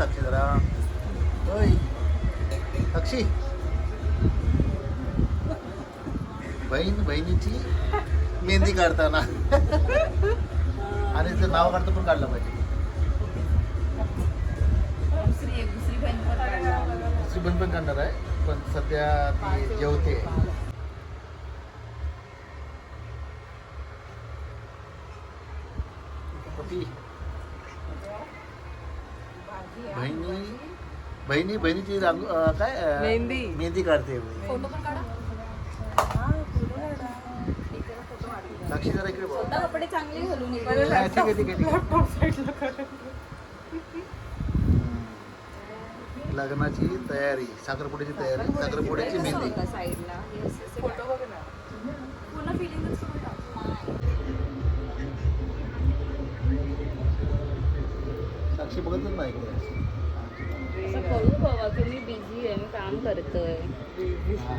साक्षी जरा. साक्षी. बहीण बहिणीची मेहंदी काढताना. आणि नाव काढतं पण काढलं पाहिजे. दुसरी एक दुसरी बहीण पण काढणार. दुसरी बहीण पण काढणार आहे पण सध्या ती जेवते. पती. बहिणी बहिणी बहिणीची रांग अं, काय अं, मेहंदी. मेहंदी काढते फोटो पण काढा साक्षी जरा इकडे बघ. स्वतः कपडे चांगले घालून ये. नाही, ठीक आहे ठीक आहे ठीक आहे लग्नाची तयारी साखरपुड्याची तयारी साखरपुड्याची मेहंदी साईडला फोटो. बघ ना पूर्ण फिलिंगच करून टाक. साक्षी बघतच नाही इकडे असं करू बाबा तुम्ही बिझी आहे मी काम करतोय हा.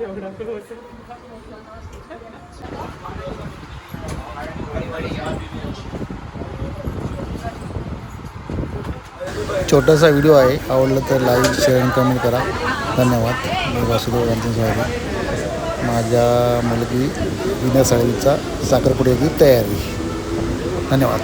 एवढा छोटासा व्हिडिओ आहे. आवडलं तर लाईक शेअर आणि कमेंट करा. धन्यवाद. मी वासुदेव गांधी साहेब माझ्या मुलगी विना साळवीचा साखरपुड्याची तयारी. धन्यवाद.